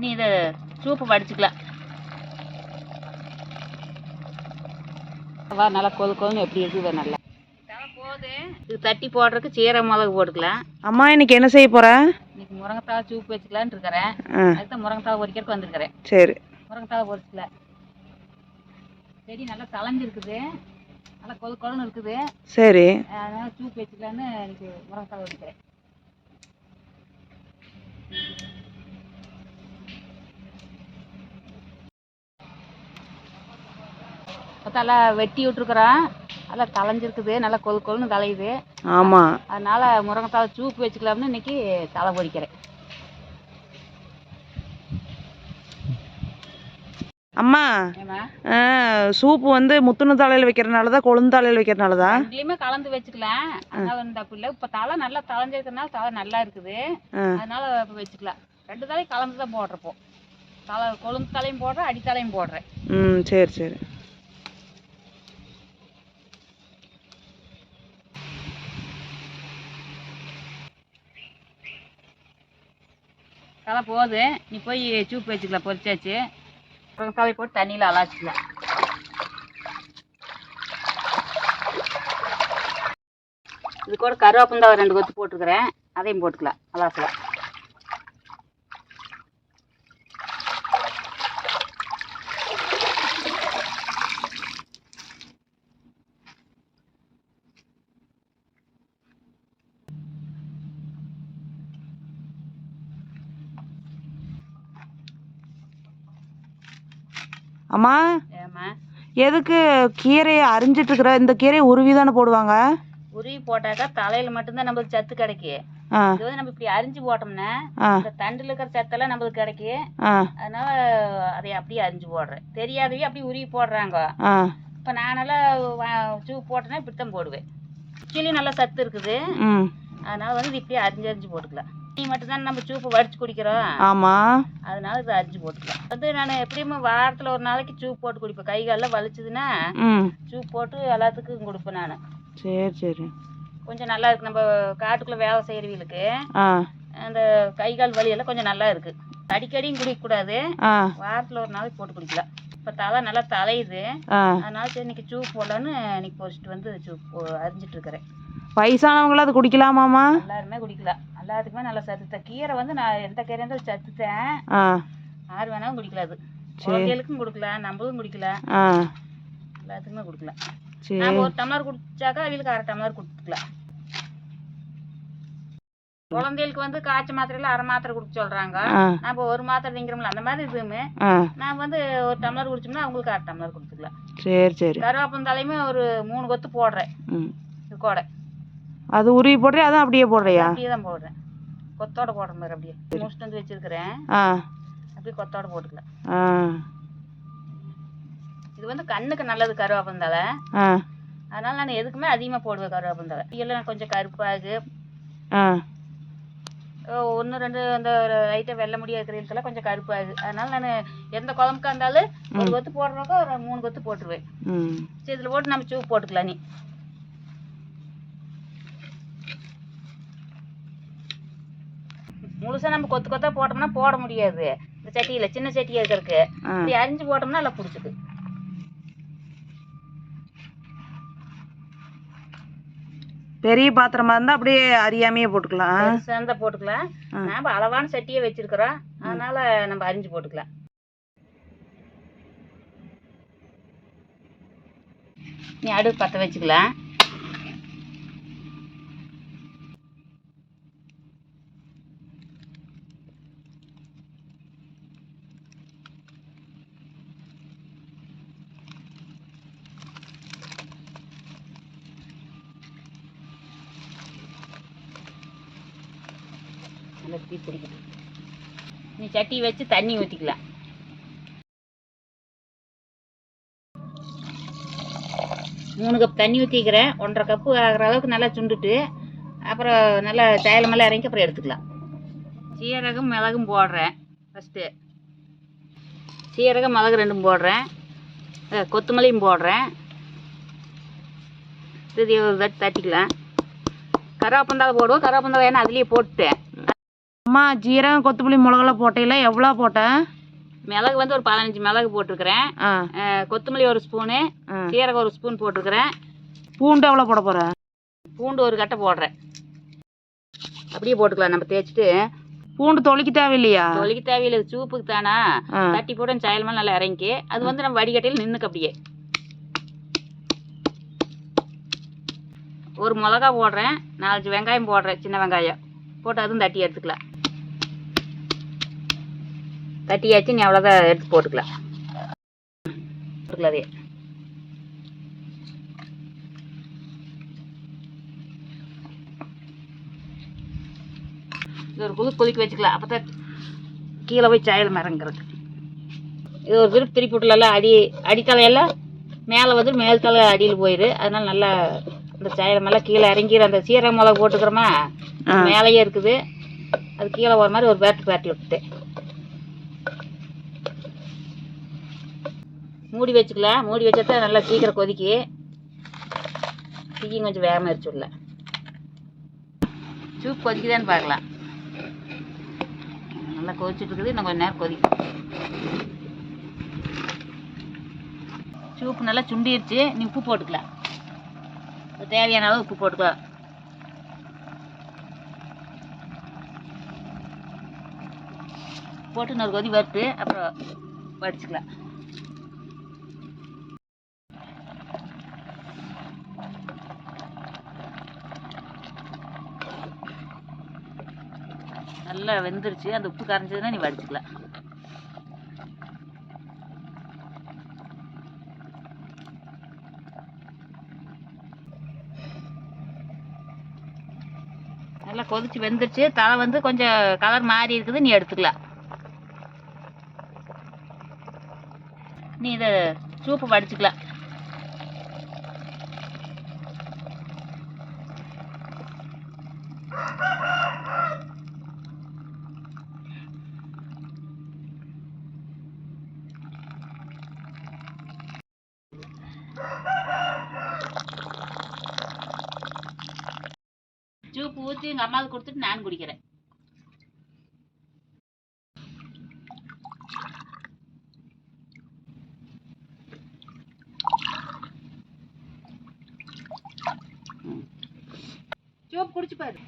நீ இதை சூப்பு வடிச்சுக்கலாம். வா நல்லா கொது கொதுன்னு எப்படி இருக்குது நல்லா. போகுது. இது தட்டி போடுறதுக்கு சீரக மிளகு போட்டுக்கலாம். அம்மா இன்னைக்கு என்ன செய்ய போற? இன்னைக்கு முருங்கைத்தாவை சூப்பு வச்சுக்கலான்னு இருக்கிறேன். அதுதான் முருங்கைத்தாவை பொறிக்கிறதுக்கு வந்திருக்கிறேன். சரி. முருங்கைத்தாவை பொறிச்சுக்கல. செடி நல்லா தளைஞ்சிருக்குது நல்லா கொது கொதுன்னு இருக்குது. சரி. அதனால சூப் வச்சுக்கலான்னு எனக்கு முருங்கைத்தாவை வைக்கிறேன் நல்லா வெட்டி விட்டுருக்குறோம் நல்லா தளைஞ்சிருக்குது நல்லா கொழு கொழுன்னு தலையுது ஆமா. அதனால முருங்கைத்தாவை சூப் வச்சுக்கலாம்னு இன்னைக்கு தலை பொரிக்கிறேன் அம்மா சூப்பு வந்து முத்துணு தலையில் வைக்கிறனால தான் கொழுந்து தலையில் வைக்கிறனால தான் ரெண்டுலையுமே கலந்து வச்சுக்கலாம். அதனால வந்து அப்படி இல்லை. இப்போ தலை நல்லா தளைஞ்சிருக்கனால தலை நல்லா இருக்குது. அதனால வச்சுக்கலாம். ரெண்டு தலையும் கலந்து தான் போடுறப்போ தலை கொழுந்து தலையும் போடுறேன் அடி தலையும் போடுறேன். ம் சரி சரி. தலை போகுது. நீ போய் சூப்பு வச்சுக்கலாம் பொரிச்சாச்சு. அப்புறம் தலை போட்டு தண்ணியில் அலாச்சிக்கலாம் இது கூட கருவேப்பந்தா ரெண்டு கொத்து போட்டுருக்குறேன் அதையும் போட்டுக்கலாம் அலாசலாம். அம்மா? எதுக்கு கீரையை அரிஞ்சிட்டு இருக்கிற இந்த கீரையை உருவி தானே போடுவாங்க? உருவி போட்டாக்கா தலையில மட்டும்தான் நம்மளுக்கு சத்து கிடைக்கும் ஆ. இது வந்து நம்ம இப்படி அரிஞ்சு போட்டோம்னா இந்த தண்டில் இருக்கிற சத்தெல்லாம் நம்மளுக்கு கிடைக்கும் ஆ. அதனால அதை அப்படியே அரிஞ்சு போடுறேன். தெரியாதவே அப்படியே உருவி போடுறாங்க. இப்போ நானெல்லாம் சூப் போட்டேன்னா இப்படி தான் போடுவேன். உச்சிலையும் நல்லா சத்து இருக்குது. அதனால வந்து இப்படியே அரிஞ்சு அரிஞ்சு போட்டுக்கலாம். நீ மட்டும்தான் நம்ம சூப்பு வடிச்சு குடிக்கிறோம். ஆமாம் அதனால இது அரிஞ்சு போட்டுக்கலாம். வந்து நான் எப்படியுமே வாரத்தில் ஒரு நாளைக்கு சூப் போட்டு குடிப்பேன். கை காலெல்லாம் வலிச்சுதுன்னா சூப் போட்டு எல்லாத்துக்கும் கொடுப்பேன் நான். சரி சரி. கொஞ்சம் நல்லா இருக்கு. நம்ம காட்டுக்குள்ளே வேலை செய்கிறவங்களுக்கு ஆ. அந்த கை கால் வலியெல்லாம் கொஞ்சம் நல்லா இருக்கு. அடிக்கடியும் குடிக்கக்கூடாது. வாரத்தில் ஒரு நாளைக்கு போட்டு குடிக்கலாம். இப்போ தலை நல்லா தலையுது. அதனால சரி இன்னைக்கு சூப் போடலான்னு இன்னைக்கு பொறிச்சிட்டு வந்து சூப் அரிஞ்சிட்டு இருக்கிறேன். வயசானவங்களும் அது குடிக்கலாமாம்மா? எல்லாருமே குடிக்கலாம் எல்லாத்துக்குமே நல்லா சத்து கீரை வந்து நான் எந்த கீரை இருந்தாலும் சத்துத்தேன். ஆ. யார் வேணாலும் குடிக்கலாம் அது. குழந்தைகளுக்கும் கொடுக்கலாம் நம்மளும் குடிக்கலாம் ஆ. எல்லாத்துக்குமே கொடுக்கலாம் சரி. நாம ஒரு டம்ளர் குடிச்சாக்கா அவங்களுக்கு அரை டம்ளர் கொடுத்துக்கலாம் குழந்தைகளுக்கு வந்து காய்ச்ச மாத்திரையில அரை மாத்திரை குடிக்க சொல்றாங்க. நம்ம ஒரு மாத்திரை திங்கிறோம்ல அந்த மாதிரி இதுவுமே நான் வந்து ஒரு டம்ளர் குடிச்சோம்னா அவங்களுக்கு அரை டம்ளர் கொடுத்துக்கலாம் சரி சரி. கருவேப்பந்தாலையுமே ஒரு மூணு கொத்து போடுறேன். கூட. அது உருவி போடுறியா? அதான் அப்படியே போடுறியா? அப்படியே தான் போடுறேன். கொத்தோட போடுற மாதிரி அப்படியே. முடிச்சுட்டு வந்து வச்சிருக்கிறேன். ஆ. அப்படியே கொத்தோட போட்டுக்கலாம் ஆ. இது வந்து கண்ணுக்கு நல்லது கருவேப்பந்தலை ஆ. அதனால நான் எதுக்குமே அதிகமாக போடுவேன் கருவேப்பந்தலை எல்லாம் கொஞ்சம் கருப்பாகு ஆ. ஒன்று ரெண்டு அந்த லைட்டாக வெள்ளை முடியா இருக்கிறதுக்கெல்லாம் கொஞ்சம் கருப்பாகு அதனால நான் எந்த குழம்புக்கா இருந்தாலும் ஒரு கொத்து போடுறோக்கோ ஒரு மூணு கொத்து போட்டுருவேன். சரி இதில் போட்டு நம்ம சூப் போட்டுக்கலாம் நீ. முழுசா நம்ம கொத்து கொத்தா போட்டோம்னா போட முடியாது. இந்த சட்டியில் சின்ன சட்டியாக இருக்கிறதுக்கு இப்படி அரிஞ்சு போட்டோம்னா நல்லா பிடிச்சிக்கு பெரிய பாத்திரமா இருந்தா அப்படியே அறியாமையே போட்டுக்கலாம். சேர்ந்தா போட்டுக்கலாம். நாம அளவான சட்டியே வச்சிருக்கிறோம். அதனால நம்ம அரிஞ்சு போட்டுக்கலாம். நீ அடுப்பு பற்ற வச்சுக்கலாம். நல்லா தீ பிடிக்கணும் நீ சட்டி வச்சு தண்ணி ஊற்றிக்கலாம் மூணு கப் தண்ணி ஊற்றிக்கிறேன் ஒன்றரை கப்பு ஆகிற அளவுக்கு நல்லா சுண்டுட்டு அப்புறம் நல்லா தைலமெல்லாம் இறங்கி அப்புறம் எடுத்துக்கலாம். சீரகம் மிளகும் போடுறேன். ஃபஸ்ட்டு சீரகம் மிளகு ரெண்டும் போடுறேன். கொத்தமல்லியும் போடுறேன். இது ஒரு தட்டிக்கலாம். கருவேப்பந்தாவை போடுவோம். கருவேப்பந்தால் ஏன்னா அதுலேயே போட்டுட்டேன். அம்மா ஜீரகம் கொத்தமல்லி மிளகாலாம் போட்டையில எவ்வளோ போட்டேன் மிளகு வந்து ஒரு பதினஞ்சு மிளகு போட்டிருக்கிறேன். கொத்தமல்லி ஒரு ஸ்பூனு. சீரகம் ஒரு ஸ்பூன் போட்டிருக்கிறேன். பூண்டு எவ்வளோ போட போற? பூண்டு ஒரு கட்டை போடுறேன். அப்படியே போட்டுக்கலாம் நம்ம தேய்ச்சிட்டு. பூண்டு தொளிக்க தேவையில்லையா? தொலைக்கு தேவையில்லை சூப்புக்கு தானா? தட்டி போட்டு சாயல் மேலே நல்லா இறங்கி அது வந்து நம்ம வடிகட்டையில் நின்றுக்கு அப்படியே. ஒரு மிளகா போடுறேன் நாலஞ்சு வெங்காயம் போடுறேன் சின்ன வெங்காயம். போட்டு அதுவும் தட்டி எடுத்துக்கலாம். தட்டியாச்சு நீ அவ்வளோதான் எடுத்து போட்டுக்கலாம் போட்டுக்கலாம் அதே இது ஒரு குளு கொதிக்க வச்சுக்கலாம் அப்போ தான் கீழே போய் சாயல் மறங்கிறது இது ஒரு திருப்பி திருப்பி விட்டுல அடி அடித்தலையெல்லாம் மேலே வந்து மேல் தலை அடியில் போயிரு. அதனால நல்லா இந்த சாயல் மேலே கீழே இறங்கிற அந்த சீரக மிளகு போட்டுக்கிறோமா. மேலேயே இருக்குது. அது கீழே போகிற மாதிரி ஒரு பேட்டு பேட்டி விட்டுட்டேன். மூடி வச்சுக்கலாம் மூடி வச்சா தான் நல்லா சீக்கிரம் கொதிக்கி. தீயும் கொஞ்சம் வேகமாக எரிச்சு விடல. சூப் கொதிக்குதான்னு பார்க்கலாம். நல்லா கொதிச்சுட்டு இருக்குது. இன்னும் கொஞ்சம் நேரம் கொதிக்கும். சூப்பு நல்லா சுண்டிடுச்சு நீ உப்பு போட்டுக்கலாம் தேவையான அளவு உப்பு போட்டுக்கலாம் போட்டு இன்னொரு கொதி வறுத்து அப்புறம் வடிச்சுக்கலாம். நல்லா வெந்துருச்சு. அந்த உப்பு கரைஞ்சதுன்னா நீ வடிச்சுக்கலாம் நல்லா கொதிச்சு வெந்துருச்சு. தலை வந்து கொஞ்சம் கலர் மாறி இருக்குது. நீ எடுத்துக்கலாம் நீ இதை சூப்பு வடிச்சுக்கலாம் சூப்பு ஊற்றி எங்கள் அம்மாவுக்கு கொடுத்துட்டு நான் குடிக்கிறேன். சூப் குடிச்சு பாரு.